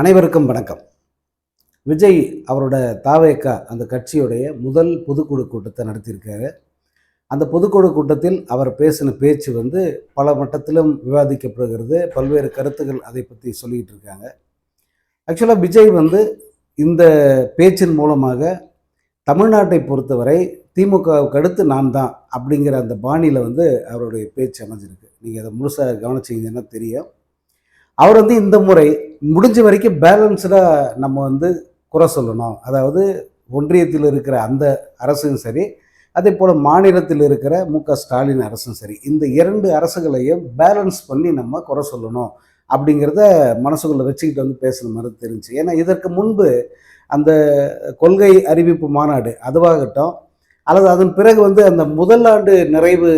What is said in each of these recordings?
அனைவருக்கும் வணக்கம். விஜய் அவரோட தாவேக்கா அந்த கட்சியுடைய முதல் பொதுக்குழு கூட்டத்தை நடத்தியிருக்காரு. அந்த பொதுக்குழு கூட்டத்தில் அவர் பேசின பேச்சு வந்து பல மட்டத்திலும் விவாதிக்கப்படுகிறது. பல்வேறு கருத்துக்கள் அதை பற்றி சொல்லிக்கிட்டு இருக்காங்க. ஆக்சுவலாக விஜய் வந்து இந்த பேச்சின் மூலமாக தமிழ்நாட்டை பொறுத்தவரை திமுகவுக்கு அடுத்து நான் தான் அப்படிங்கிற அந்த பாணியில் வந்து அவருடைய பேச்சு அமைஞ்சிருக்கு. நீங்கள் அதை முழுசாக கவனிச்சிங்கன்னா தெரியும். அவர் வந்து இந்த முறை முடிஞ்ச வரைக்கும் பேலன்ஸ்டாக நம்ம வந்து குறை சொல்லணும். அதாவது ஒன்றியத்தில் இருக்கிற அந்த அரசும் சரி அதே போல் மாநிலத்தில் இருக்கிற மு க ஸ்டாலின் அரசும் சரி இந்த இரண்டு அரசுகளையும் பேலன்ஸ் பண்ணி நம்ம குறை சொல்லணும் அப்படிங்கிறத மனசுக்குள்ளே வச்சுக்கிட்டு வந்து பேசுகிற மாதிரி தெரிஞ்சு. ஏன்னா இதற்கு முன்பு அந்த கொள்கை அறிவிப்பு மாநாடு அதுவாகட்டும் அல்லது அதன் பிறகு வந்து அந்த முதல் ஆண்டு நிறைவு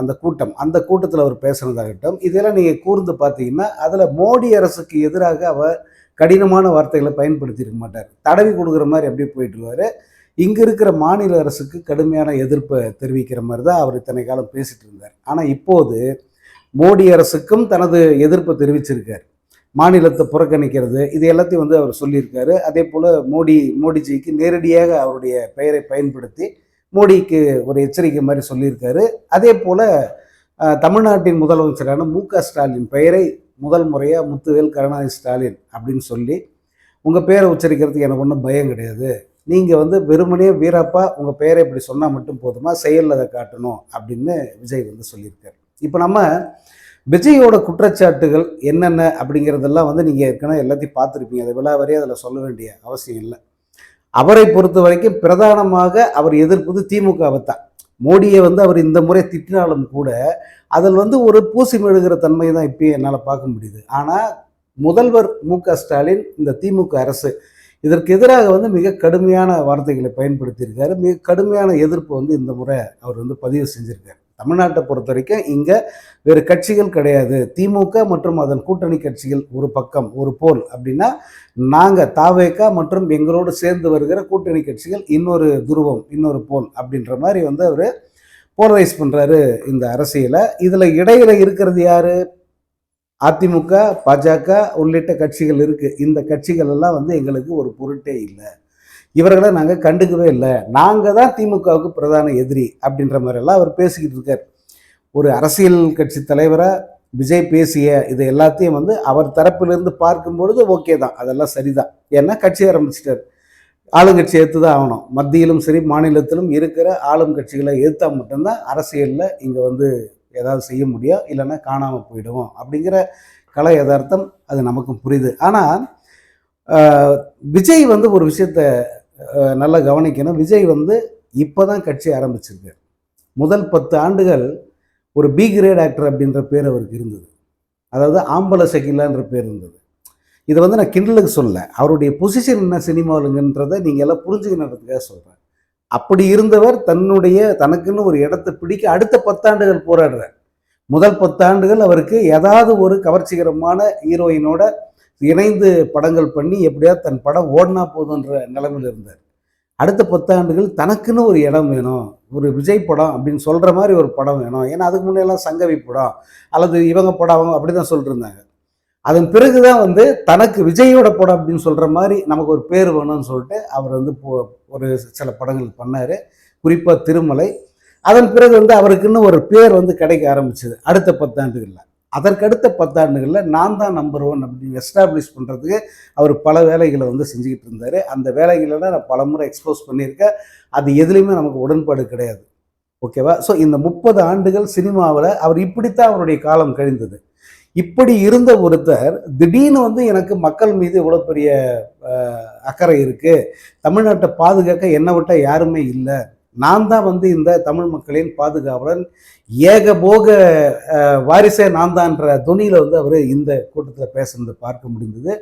அந்த கூட்டம் அந்த கூட்டத்தில் அவர் பேசுனதாகட்டும் இதெல்லாம் நீங்கள் கூர்ந்து பார்த்தீங்கன்னா அதில் மோடி அரசுக்கு எதிராக அவர் கடினமான வார்த்தைகளை பயன்படுத்தியிருக்க மாட்டார். தடவி கொடுக்குற மாதிரி அப்படியே போயிட்டுருவார் இங்கே இருக்கிற மாநில அரசுக்கு கடுமையான எதிர்ப்பை தெரிவிக்கிற மாதிரி தான் அவர் இத்தனை காலம் பேசிட்டு இருந்தார். ஆனால் இப்போது மோடி அரசுக்கும் தனது எதிர்ப்பை தெரிவிச்சிருக்கார். மாநிலத்தை புறக்கணிக்கிறது இது எல்லாத்தையும் வந்து அவர் சொல்லியிருக்காரு. அதே போல் மோடி மோடிஜிக்கு நேரடியாக அவருடைய பெயரை பயன்படுத்தி மோடிக்கு ஒரு எச்சரிக்கை மாதிரி சொல்லியிருக்காரு. அதே போல் தமிழ்நாட்டின் முதலமைச்சரான மு க ஸ்டாலின் பெயரை முதல் முறையாக முத்துவேல் கருணாநிதி ஸ்டாலின் அப்படின்னு சொல்லி உங்கள் பேரை உச்சரிக்கிறதுக்கு எனக்கு ஒன்றும் பயம் கிடையாது. நீங்கள் வந்து வெறுமனே வீரப்பா உங்கள் பெயரை இப்படி சொன்னால் மட்டும் போதுமா? செயலில் அதை காட்டணும் அப்படின்னு விஜய் வந்து சொல்லியிருக்காரு. இப்போ நம்ம விஜயோட குற்றச்சாட்டுகள் என்னென்ன அப்படிங்கிறதெல்லாம் வந்து நீங்கள் ஏற்கனவே எல்லாத்தையும் பார்த்துருப்பீங்க. அதை விழா அதில் சொல்ல வேண்டிய அவசியம் இல்லை. அவரை பொறுத்த வரைக்கும் பிரதானமாக அவர் எதிர்ப்பது திமுகவை தான் மோடியை வந்து அவர் இந்த முறை திட்டினாலும் கூட அதில் வந்து ஒரு பூசி மெழுகிற தன்மை தான் இப்பயும் என்னால் பார்க்க முடியுது. ஆனால் முதல்வர் மு க ஸ்டாலின் இந்த திமுக அரசு இதற்கு எதிராக வந்து மிக கடுமையான வார்த்தைகளை பயன்படுத்தியிருக்காரு. மிக கடுமையான எதிர்ப்பு வந்து இந்த முறை அவர் வந்து பதிவு செஞ்சுருக்காரு. தமிழ்நாட்டை பொறுத்த வரைக்கும் இங்கே வேறு கட்சிகள் கிடையாது. திமுக மற்றும் அதன் கூட்டணி கட்சிகள் ஒரு பக்கம் ஒரு போல். அப்படின்னா நாங்கள் தாவேக்கா மற்றும் எங்களோடு சேர்ந்து வருகிற கூட்டணி கட்சிகள் இன்னொரு துருவம் இன்னொரு போல் அப்படின்ற மாதிரி வந்து அவர் போலரைஸ் பண்ணுறாரு இந்த அரசியலை. இதில் இடையில இருக்கிறது யார்? அதிமுக பாஜக உள்ளிட்ட கட்சிகள் இருக்குது இந்த கட்சிகள் எல்லாம் வந்து எங்களுக்கு ஒரு பொருட்டே இல்லை. இவர்களை நாங்கள் கண்டுக்கவே இல்லை. நாங்கள் தான் திமுகவுக்கு பிரதான எதிரி அப்படின்ற மாதிரியெல்லாம் அவர் பேசிக்கிட்டு இருக்கார். ஒரு அரசியல் கட்சி தலைவராக விஜய் பேசிய இது எல்லாத்தையும் வந்து அவர் தரப்பிலிருந்து பார்க்கும்பொழுது ஓகே தான். அதெல்லாம் சரிதான். ஏன்னா கட்சி ஆரம்பிச்சிட்டார். ஆளுங்கட்சி ஏற்று தான் ஆகணும். மத்தியிலும் சரி மாநிலத்திலும் இருக்கிற ஆளும் கட்சிகளை ஏற்றா மட்டும்தான் அரசியலில் இங்கே வந்து ஏதாவது செய்ய முடியும். இல்லைன்னா காணாமல் போயிடுவோம் அப்படிங்கிற கலை யதார்த்தம் அது நமக்கும் புரியுது. ஆனால் விஜய் வந்து ஒரு விஷயத்த நல்லா கவனிக்கணும். விஜய் வந்து இப்போ தான் கட்சி ஆரம்பிச்சிருக்கார் முதல் பத்து ஆண்டுகள் ஒரு பி கிரேட் ஆக்டர் அப்படின்ற பேர் அவருக்கு இருந்தது. அதாவது ஆம்பல சகிலான்ற பேர் இருந்தது. இதை வந்து நான் கிண்டலுக்கு சொல்ல அவருடைய பொசிஷன் என்ன சினிமாவிலுங்கன்றதை நீங்கள் எல்லாம் புரிஞ்சுக்கணுன்றதுக்காக சொல்கிறேன் அப்படி இருந்தவர் தன்னுடைய தனக்குன்னு ஒரு இடத்தை பிடிக்க அடுத்த பத்தாண்டுகள் போராடுறார். முதல் பத்தாண்டுகள் அவருக்கு ஏதாவது ஒரு கவர்ச்சிகரமான ஹீரோயினோட இணைந்து படங்கள் பண்ணி எப்படியா தன் படம் ஓடினா போதுன்ற நிலைமையில் இருந்தார். அடுத்த பத்தாண்டுகள் தனக்குன்னு ஒரு இடம் வேணும் ஒரு விஜய் படம் அப்படின்னு சொல்கிற மாதிரி ஒரு படம் வேணும். ஏன்னா அதுக்கு முன்னெல்லாம் சங்கவி படம் அல்லது இவங்க படம் அவங்க அப்படி தான் சொல்லிட்டுருந்தாங்க அதன் பிறகு தான் வந்து தனக்கு விஜயோட படம் அப்படின்னு சொல்கிற மாதிரி நமக்கு ஒரு பேர் வேணும்னு சொல்லிட்டு அவர் வந்து ஒரு சில படங்கள் பண்ணார். குறிப்பாக திருமலை. அதன் பிறகு வந்து அவருக்குன்னு ஒரு பேர் வந்து கிடைக்க ஆரம்பிச்சது அடுத்த பத்தாண்டுகளில். அதற்கடுத்த பத்தாண்டுகளில் நான் தான் நம்பர் ஒன் அப்படின்னு எஸ்டாப்ளிஷ் பண்ணுறதுக்கு அவர் பல வேலைகளை வந்து செஞ்சுக்கிட்டு இருந்தார். அந்த வேலைகளெல்லாம் நான் பல முறை எக்ஸ்போஸ் பண்ணியிருக்கேன். அது எதுலேயுமே நமக்கு உடன்பாடு கிடையாது. ஓகேவா ஸோ இந்த முப்பது ஆண்டுகள் சினிமாவில் அவர் இப்படித்தான் அவருடைய காலம் கழிந்தது. இப்படி இருந்த ஒருத்தர் திடீர்னு வந்து எனக்கு மக்கள் மீது இவ்வளோ பெரிய அக்கறை இருக்குது தமிழ்நாட்டை பாதுகாக்க என்னை விட்டால் யாருமே இல்லை. நான் தான் வந்து இந்த தமிழ் மக்களின் பாதுகாவலன் ஏகபோக வாரிசே நான் தான்ற துணியில் வந்து அவர் இந்த கூட்டத்தில் பேசுனதை பார்க்க முடிந்தது.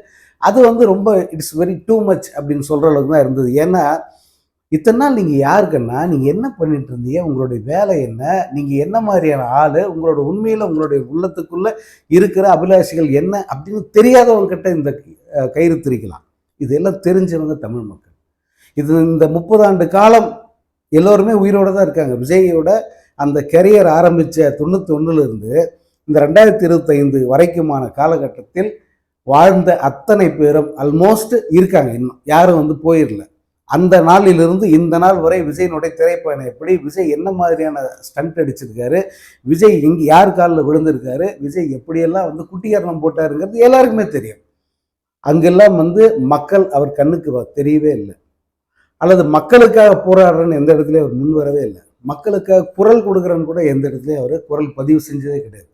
அது வந்து ரொம்ப இட்ஸ் வெரி டூ மச் அப்படின்னு சொல்கிற அளவுக்கு தான் இருந்தது. ஏன்னா இத்தனை நாள் நீங்கள் யாருக்குன்னா நீங்கள் என்ன பண்ணிட்டு இருந்தீங்க உங்களுடைய வேலை என்ன நீங்கள் என்ன மாதிரியான ஆள் உங்களோட உண்மையில் உங்களுடைய உள்ளத்துக்குள்ளே இருக்கிற அபிலாஷிகள் என்ன அப்படின்னு தெரியாதவங்ககிட்ட இந்த கயிறு திரிக்கலாம். இதெல்லாம் தெரிஞ்சவங்க தமிழ் மக்கள். இது இந்த முப்பது ஆண்டு காலம் எல்லோருமே உயிரோடு தான் இருக்காங்க. விஜயோட அந்த கெரியர் ஆரம்பித்த தொண்ணூற்றி ஒன்றுலேருந்து இந்த ரெண்டாயிரத்தி இருபத்தைந்து வரைக்குமான காலகட்டத்தில் வாழ்ந்த அத்தனை பேரும் அல்மோஸ்ட் இருக்காங்க. இன்னும் யாரும் வந்து போயிடல அந்த நாளிலிருந்து இந்த நாள் வரை விஜயனுடைய திரைப்பயணம் எப்படி? விஜய் என்ன மாதிரியான ஸ்டண்ட் அடிச்சிருக்காரு? விஜய் இங்கே யார் காலில் விழுந்திருக்காரு? விஜய் எப்படியெல்லாம் வந்து குட்டியாரணம் போட்டாருங்கிறது எல்லாருக்குமே தெரியும். அங்கெல்லாம் வந்து மக்கள் அவர் கண்ணுக்கு தெரியவே இல்லை. அல்லது மக்களுக்காக போராடுறேன்னு எந்த இடத்துலையும் அவர் முன் வரவே இல்லை. மக்களுக்காக குரல் கொடுக்குறேன்னு கூட எந்த இடத்துலையும் அவர் குரல் பதிவு செஞ்சதே கிடையாது.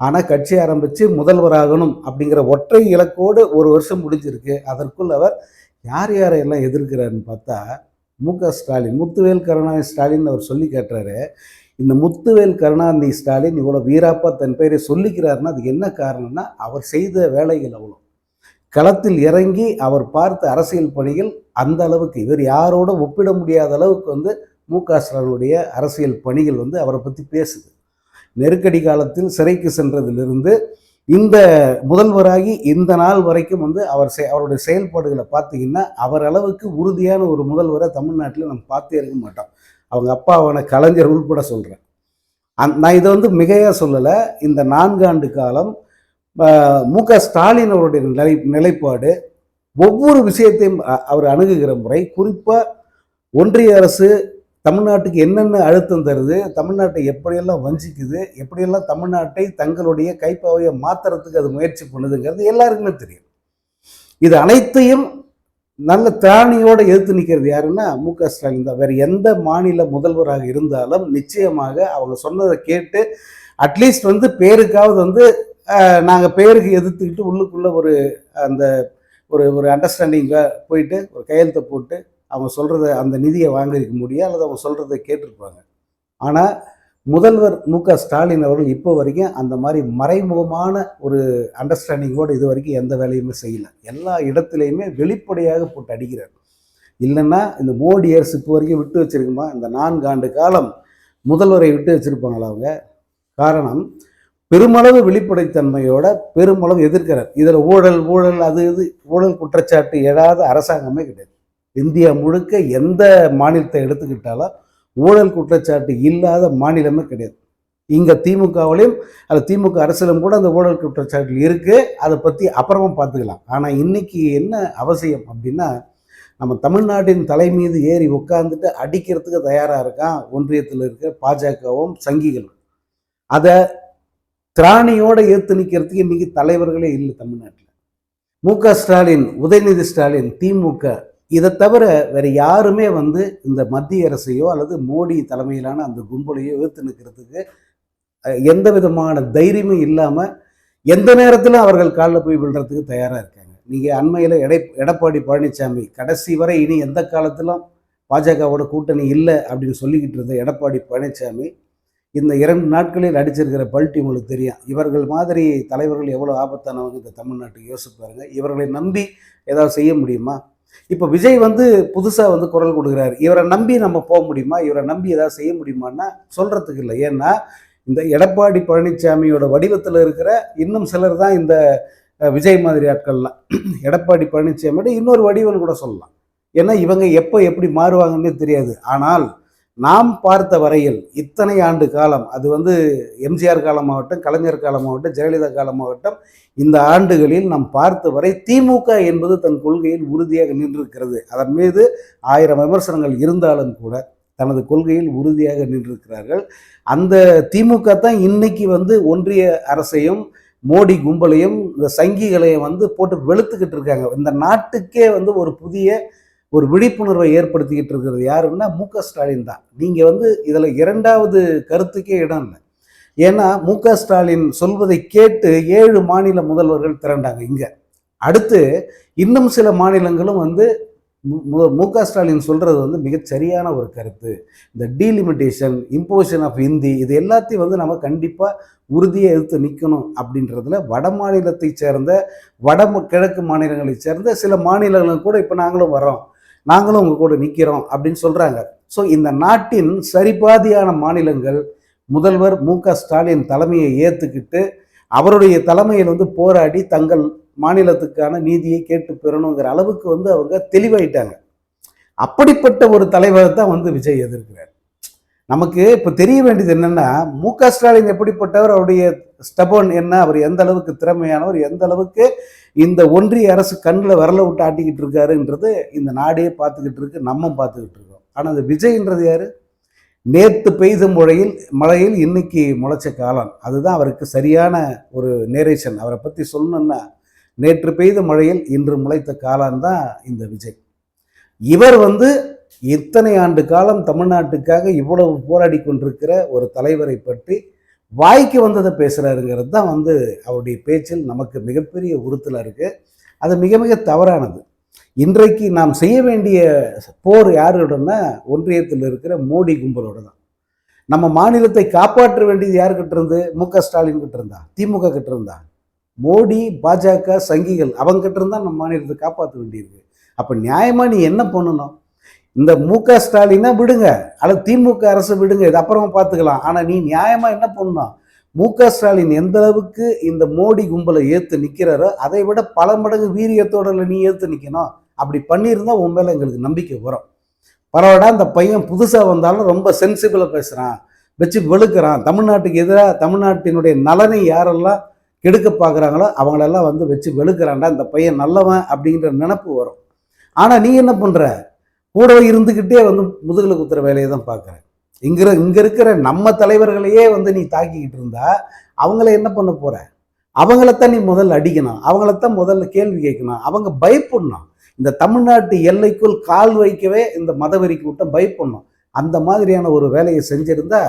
ஆனால் கட்சி ஆரம்பித்து முதல்வராகணும் அப்படிங்கிற ஒற்றை இலக்கோடு ஒரு வருஷம் முடிஞ்சிருக்கு. அதற்குள் அவர் யார் யாரையெல்லாம் எதிர்க்கிறாருன்னு பார்த்தா மு க ஸ்டாலின் முத்துவேல் கருணாநிதி ஸ்டாலின் அவர் சொல்லி கேட்டுறாரு. இந்த முத்துவேல் கருணாநிதி ஸ்டாலின் இவ்வளோ வீராப்பா தன் பெயரை சொல்லிக்கிறாருன்னா அதுக்கு என்ன காரணம்னா அவர் செய்த வேலைகள் அவ்வளோ களத்தில் இறங்கி அவர் பார்த்த அரசியல் பணிகள் அந்த அளவுக்கு இவர் யாரோட ஒப்பிட முடியாத அளவுக்கு வந்து மு க ஸ்டாலினுடைய அரசியல் பணிகள் வந்து அவரை பற்றி பேசுது. நெருக்கடி காலத்தில் சிறைக்கு சென்றதிலிருந்து இந்த முதல்வராகி இந்த நாள் வரைக்கும் வந்து அவர் செ- அவருடைய செயல்பாடுகளை பார்த்தீங்கன்னா அவர் அளவுக்கு உறுதியான ஒரு முதல்வரை தமிழ்நாட்டில் நம்ம பார்த்தே இருக்க மாட்டோம். அவங்க அப்பாவான கலைஞர் உள்பட சொல்கிறேன் அந் நான் இதை வந்து மிகையாக சொல்லலை. இந்த நான்காண்டு காலம் மு க ஸ்டாலின் அவருடைய நிலை நிலைப்பாடு ஒவ்வொரு விஷயத்தையும் அ- அவர் அணுகுகிற முறை குறிப்பாக ஒன்றிய அரசு தமிழ்நாட்டுக்கு என்னென்ன அழுத்தம் தருது தமிழ்நாட்டை எப்படியெல்லாம் வஞ்சிக்குது எப்படியெல்லாம் தமிழ்நாட்டை தங்களுடைய கைப்பாவையை மாத்துறதுக்கு அது முயற்சி பண்ணுதுங்கிறது எல்லாருக்குமே தெரியும். இது அனைத்தையும் நல்ல திராணியோடு எதிர்த்து நிற்கிறது யாருன்னா மு க ஸ்டாலின் தான். வேறு எந்த மாநில முதல்வராக இருந்தாலும் நிச்சயமாக அவங்க சொன்னதை கேட்டு அட்லீஸ்ட் வந்து பேருக்காவது வந்து நாங்கள் பேருக்கு எதிர்த்துக்கிட்டு உள்ளுக்குள்ளே ஒரு அந்த ஒரு ஒரு அண்டர்ஸ்டாண்டிங்காக போயிட்டு ஒரு கையெழுத்தை போட்டு அவங்க சொல்கிறத அந்த நிதியை வாங்கியிருக்க முடியும்? அல்லது அவங்க சொல்கிறத கேட்டிருப்பாங்க. ஆனால் முதல்வர் மு க ஸ்டாலின் அவர்கள் இப்போ வரைக்கும் அந்த மாதிரி மறைமுகமான ஒரு அண்டர்ஸ்டாண்டிங்கோடு இது வரைக்கும் எந்த வேலையுமே செய்யலை. எல்லா இடத்துலையுமே வெளிப்படையாக போட்டு அடிக்கிறார். இல்லைன்னா இந்த மோடி அரசு இப்போ வரைக்கும் விட்டு வச்சிருக்குமா? இந்த நான்கு ஆண்டு காலம் முதல்வரை விட்டு வச்சுருப்பாங்களா அவங்க? காரணம் பெருமளவு வெளிப்படைத்தன்மையோட பெருமளவு எதிர்க்கிறார். இதில் ஊழல் ஊழல் அது இது ஊழல் குற்றச்சாட்டு எழாத அரசாங்கமே கிடையாது. இந்தியா முழுக்க எந்த மாநிலத்தை எடுத்துக்கிட்டாலும் ஊழல் குற்றச்சாட்டு இல்லாத மாநிலமே கிடையாது. இங்கே திமுகவிலையும் அது திமுக அரசிலும் கூட அந்த ஊழல் குற்றச்சாட்டில் இருக்குது அதை பற்றி அப்புறமா பார்த்துக்கலாம். ஆனால் இன்னைக்கு என்ன அவசியம் அப்படின்னா நம்ம தமிழ்நாட்டின் தலை மீது ஏறி உட்கார்ந்துட்டு அடிக்கிறதுக்கு தயாராக இருக்கான் ஒன்றியத்தில் இருக்க பாஜகவும் சங்கிகளும். அதை திராணியோடு ஏற்று நிற்கிறதுக்கு இன்னைக்கு தலைவர்களே இல்லை தமிழ்நாட்டில். மு க ஸ்டாலின் உதயநிதி ஸ்டாலின் திமுக இதை தவிர வேற யாருமே வந்து இந்த மத்திய அரசையோ அல்லது மோடி தலைமையிலான அந்த கும்பலையோ ஏற்று நிற்கிறதுக்கு எந்த விதமான தைரியமும் இல்லாமல் எந்த நேரத்திலும் அவர்கள் காலில் போய் விழுறதுக்கு தயாராக இருக்காங்க. நீங்கள் அண்மையில் எடை எடப்பாடி பழனிசாமி கடைசி வரை இனி எந்த காலத்திலும் பாஜகவோட கூட்டணி இல்லை அப்படின்னு சொல்லிக்கிட்டு இருந்த எடப்பாடி பழனிசாமி இந்த இரண்டு நாட்களில் அடிச்சிருக்கிற பல்ட்டி உங்களுக்கு தெரியும். இவர்கள் மாதிரி தலைவர்கள் எவ்வளோ ஆபத்தானவங்க இந்த தமிழ்நாட்டுக்கு யோசிப்பாருங்க இவர்களை நம்பி ஏதாவது செய்ய முடியுமா? இப்போ விஜய் வந்து புதுசாக வந்து குரல் கொடுக்குறாரு. இவரை நம்பி நம்ம போக முடியுமா? இவரை நம்பி ஏதாவது செய்ய முடியுமான்னா சொல்கிறதுக்கு இல்லை. ஏன்னா இந்த எடப்பாடி பழனிசாமியோட வடிவத்தில் இருக்கிற இன்னும் சிலர் தான் இந்த விஜய் மாதிரி ஆட்கள்லாம். எடப்பாடி பழனிசாமியோட இன்னொரு வடிவம்னு கூட சொல்லலாம். ஏன்னா இவங்க எப்போ எப்படி மாறுவாங்கன்னே தெரியாது. ஆனால் நாம் பார்த்த வரையில் இத்தனை ஆண்டு காலம் அது வந்து எம்ஜிஆர் காலமாகட்டும் கலைஞர் காலமாகட்டும் ஜெயலலிதா காலமாகட்டும் இந்த ஆண்டுகளில் நாம் பார்த்த வரை திமுக என்பது தன் கொள்கையில் உறுதியாக நின்றிருக்கிறது. அதன் மீது ஆயிரம் விமர்சனங்கள் இருந்தாலும் கூட தனது கொள்கையில் உறுதியாக நின்றிருக்கிறார்கள். அந்த திமுக தான் இன்னைக்கு வந்து ஒன்றிய அரசையும் மோடி கும்பலையும் இந்த சங்கிகளையும் வந்து போட்டு வெளுத்துக்கிட்டு இருக்காங்க. இந்த நாட்டுக்கே வந்து ஒரு புதிய ஒரு விழிப்புணர்வை ஏற்படுத்திக்கிட்டு இருக்கிறது யாருன்னா மு க ஸ்டாலின் தான். நீங்கள் வந்து இதில் இரண்டாவது கருத்துக்கே இடம் இல்லை. ஏன்னா மு க ஸ்டாலின் சொல்வதை கேட்டு ஏழு மாநில முதல்வர்கள் திரண்டாங்க இங்கே. அடுத்து இன்னும் சில மாநிலங்களும் வந்து மு- க ஸ்டாலின் சொல்கிறது வந்து மிகச் சரியான ஒரு கருத்து. இந்த டீலிமிட்டேஷன் இம்போசிஷன் ஆஃப் ஹிந்தி இது எல்லாத்தையும் வந்து நம்ம கண்டிப்பாக உறுதியை எடுத்து நிற்கணும் அப்படின்றதுல வட மாநிலத்தை சேர்ந்த வட கிழக்கு மாநிலங்களை சேர்ந்த சில மாநிலங்களும் கூட இப்போ நாங்களும் வரோம் நாங்களும் உங்க கூட நிற்கிறோம் அப்படின்னு சொல்கிறாங்க ஸோ இந்த நாட்டின் சரிபாதியான மாநிலங்கள் முதல்வர் மு க ஸ்டாலின் தலைமையை ஏற்றுக்கிட்டு அவருடைய தலைமையில் வந்து போராடி தங்கள் மாநிலத்துக்கான நீதியை கேட்டு பெறணுங்கிற அளவுக்கு வந்து அவங்க தெளிவாயிட்டாங்க. அப்படிப்பட்ட ஒரு தலைவரை தான் வந்து விஜய் எதிர்க்கிறார். நமக்கு இப்போ தெரிய வேண்டியது என்னென்னா மு க ஸ்டாலின் எப்படிப்பட்டவர் அவருடைய ஸ்டபன் என்ன அவர் எந்த அளவுக்கு திறமையானவர் எந்த அளவுக்கு இந்த ஒன்றிய அரசு கண்ணில் விரல விட்டு ஆட்டிக்கிட்டு இருக்காருன்றது இந்த நாடே பார்த்துக்கிட்டு இருக்கு நம்ம பார்த்துக்கிட்டு இருக்கோம். ஆனால் அந்த விஜய்ன்றது யார்? நேற்று பெய்த மழையில் மழையில் இன்னைக்கு முளைச்ச காலம். அதுதான் அவருக்கு சரியான ஒரு நேரேஷன் அவரை பற்றி சொல்லணும்னா நேற்று பெய்த மழையில் இன்று முளைத்த காலம் தான் இந்த விஜய். இவர் வந்து இத்தனை ஆண்டு காலம் தமிழ்நாட்டுக்காக இவ்வளவு போராடி கொண்டிருக்கிற ஒரு தலைவரை பற்றி வாய்க்கு வந்ததை பேசுகிறாருங்கிறது தான் வந்து அவருடைய பேச்சில் நமக்கு மிகப்பெரிய உறுத்தலாக இருக்குது அது மிக மிக தவறானது. இன்றைக்கு நாம் செய்ய வேண்டிய போர் யாருடனா ஒன்றியத்தில் இருக்கிற மோடி கும்பலோட தான். நம்ம மாநிலத்தை காப்பாற்ற வேண்டியது யாருக்கிட்ட இருந்து? மு க ஸ்டாலின் கிட்ட இருந்தா? திமுக கிட்ட இருந்தா? மோடி பாஜக சங்கிகள் அவங்க கிட்ட நம்ம மாநிலத்தை காப்பாற்ற வேண்டியிருக்கு. அப்போ நியாயமாக நீ என்ன பண்ணணும்? இந்த மு க. ஸ்டாலினை விடுங்க. அல்லது திமுக அரசு விடுங்க. இது அப்புறமா பார்த்துக்கலாம். ஆனால் நீ நியாயமாக என்ன பண்ணணும்? மு க. ஸ்டாலின் எந்த அளவுக்கு இந்த மோடி கும்பலை ஏற்று நிற்கிறாரோ அதை விட பல மடங்கு வீரியத்தோட நீ ஏற்று நிற்கணும் அப்படி பண்ணியிருந்தா உன் மேலே எங்களுக்கு நம்பிக்கை வரும். பரவாயில்ல அந்த பையன் புதுசாக வந்தாலும் ரொம்ப சென்சிபிளாக பேசுகிறான் வச்சு வெளுக்கிறான். தமிழ்நாட்டுக்கு எதிராக தமிழ்நாட்டினுடைய நலனை யாரெல்லாம் கெடுக்க பார்க்குறாங்களோ அவங்களெல்லாம் வந்து வச்சு வெளுக்கிறான்டா. இந்த பையன் நல்லவன் அப்படிங்கிற நினப்பு வரும். ஆனால் நீ என்ன பண்ணுற கூடவே இருந்துக்கிட்டே வந்து முதுகில் குத்துற வேலையை தான் பார்க்குறேன். இங்கிற இங்கே இருக்கிற நம்ம தலைவர்களையே வந்து நீ தாக்கிக்கிட்டு இருந்தா அவங்கள என்ன பண்ண போற? அவங்களத்தான் நீ முதல்ல அடிக்கணும். அவங்களத்தான் முதல்ல கேள்வி கேட்கணும். அவங்க பயப்படணும். இந்த தமிழ்நாட்டு எல்லைக்குள் கால் வைக்கவே இந்த மதவெறி கூட்டம் பயப்படணும். அந்த மாதிரியான ஒரு வேலையை செஞ்சிருந்தா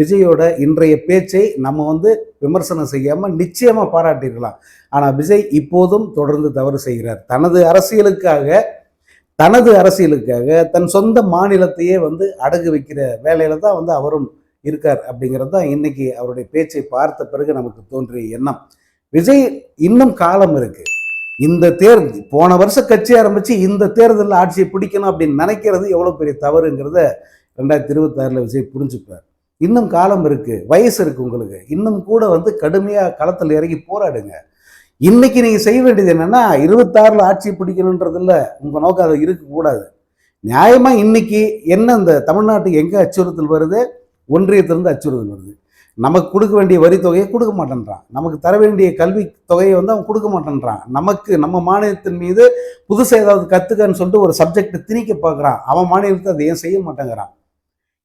விஜயோட இன்றைய பேச்சை நம்ம வந்து விமர்சனம் செய்யாமல் நிச்சயமாக பாராட்டியிருக்கலாம். ஆனால் விஜய் இப்போதும் தொடர்ந்து தவறு செய்கிறார். தனது அரசியலுக்காக தனது அரசியலுக்காக தன் சொந்த மாநிலத்தையே வந்து அடகு வைக்கிற வேலையில தான் வந்து அவரும் இருக்கார் அப்படிங்கிறது தான் இன்னைக்கு அவருடைய பேச்சை பார்த்த பிறகு நமக்கு தோன்றிய எண்ணம். விஜய் இன்னும் காலம் இருக்கு. இந்த தேர்தல் போன வருஷம் கட்சி ஆரம்பிச்சு இந்த தேர்தலில் ஆட்சியை பிடிக்கணும் அப்படின்னு நினைக்கிறது எவ்வளோ பெரிய தவறுங்கிறத ரெண்டாயிரத்தி இருபத்தாறில் விஜய் புரிஞ்சுப்பார். இன்னும் காலம் இருக்கு. வயசு இருக்கு உங்களுக்கு. இன்னும் கூட வந்து கடுமையாக களத்தில் இறங்கி போராடுங்க. இன்னைக்கு நீங்கள் செய்ய வேண்டியது என்னன்னா இருபத்தாறில் ஆட்சி பிடிக்கணுன்றதில்ல உங்கள் நோக்கம் அது இருக்கக்கூடாது. நியாயமாக இன்னைக்கு என்ன இந்த தமிழ்நாட்டுக்கு எங்கே அச்சுறுத்தல் வருது? ஒன்றியத்திலிருந்து அச்சுறுத்தல் வருது. நமக்கு கொடுக்க வேண்டிய வரி தொகையை கொடுக்க மாட்டேன்றான். நமக்கு தர வேண்டிய கல்வி தொகையை வந்து அவன் கொடுக்க மாட்டேன்றான். நமக்கு நம்ம மாநிலத்தின் மீது புதுசாக ஏதாவது கற்றுக்கன்னு சொல்லிட்டு ஒரு சப்ஜெக்டை திணிக்க பார்க்குறான். அவன் மாநிலத்தை அதை ஏன் செய்ய மாட்டேங்கிறான்?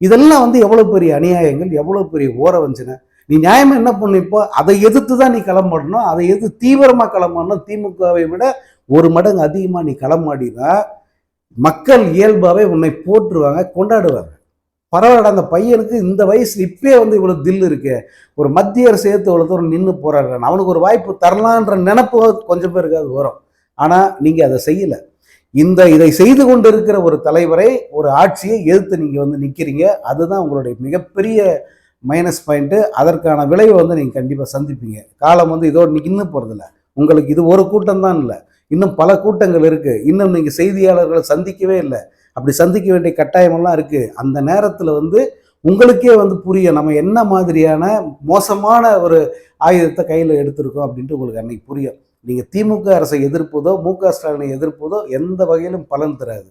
இதெல்லாம் வந்து எவ்வளோ பெரிய அநியாயங்கள் எவ்வளோ பெரிய ஓர வஞ்சனை நீ நியாயம் என்ன பண்ணு இப்போ? அதை எதிர்த்து தான் நீ களமாடணும் அதை எதிர்த்து தீவிரமாக களமாடணும் திமுகவை விட ஒரு மடங்கு அதிகமாக நீ களமாடினா மக்கள் இயல்பாகவே உன்னை போற்றுவாங்க கொண்டாடுவாங்க. பரவாயில்ல அந்த பையனுக்கு இந்த வயசுல இப்பயே வந்து இவ்வளோ தில் இருக்கு. ஒரு மத்திய அரசு சேர்த்து இவ்வளோ தூரம் நின்று போராடுறான் அவனுக்கு ஒரு வாய்ப்பு தரலான்ற நினப்பு கொஞ்சம் பேருக்கு அது வரும். ஆனால் நீங்கள் அதை செய்யலை. இந்த இதை செய்து கொண்டு இருக்கிற ஒரு தலைவரை ஒரு ஆட்சியை எதிர்த்து நீங்கள் வந்து நிற்கிறீங்க அதுதான் உங்களுடைய மிகப்பெரிய மைனஸ் பாயிண்ட்டு அதற்கான விளைவை வந்து நீங்கள் கண்டிப்பாக சந்திப்பீங்க. காலம் வந்து இதோடு நின்று போகிறதில்ல உங்களுக்கு இது ஒரு கூட்டம் தான் இல்லை. இன்னும் பல கூட்டங்கள் இருக்குது இன்னும் நீங்கள் செய்தியாளர்களை சந்திக்கவே இல்லை. அப்படி சந்திக்க வேண்டிய கட்டாயமெல்லாம் இருக்குது அந்த நேரத்தில் வந்து உங்களுக்கே வந்து புரியும் நம்ம என்ன மாதிரியான மோசமான ஒரு ஆயுதத்தை கையில் எடுத்திருக்கோம் அப்படின்ட்டு உங்களுக்கு அன்னைக்கு புரியும். நீங்கள் திமுக அரசை எதிர்ப்பதோ மு க ஸ்டாலினை எதிர்ப்பதோ எந்த வகையிலும் பலன் தராது.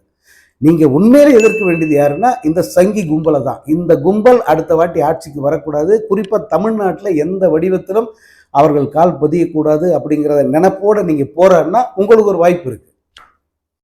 நீங்கள் உண்மையிலே எதிர்க்க வேண்டியது யாருன்னா இந்த சங்கி கும்பலை தான். இந்த கும்பல் அடுத்த வாட்டி ஆட்சிக்கு வரக்கூடாது. குறிப்பாக தமிழ்நாட்டில் எந்த வடிவத்திலும் அவர்கள் கால் பதியக்கூடாது அப்படிங்கிறத நினைப்போடு நீங்கள் போறாருன்னா உங்களுக்கு ஒரு வாய்ப்பு இருக்குது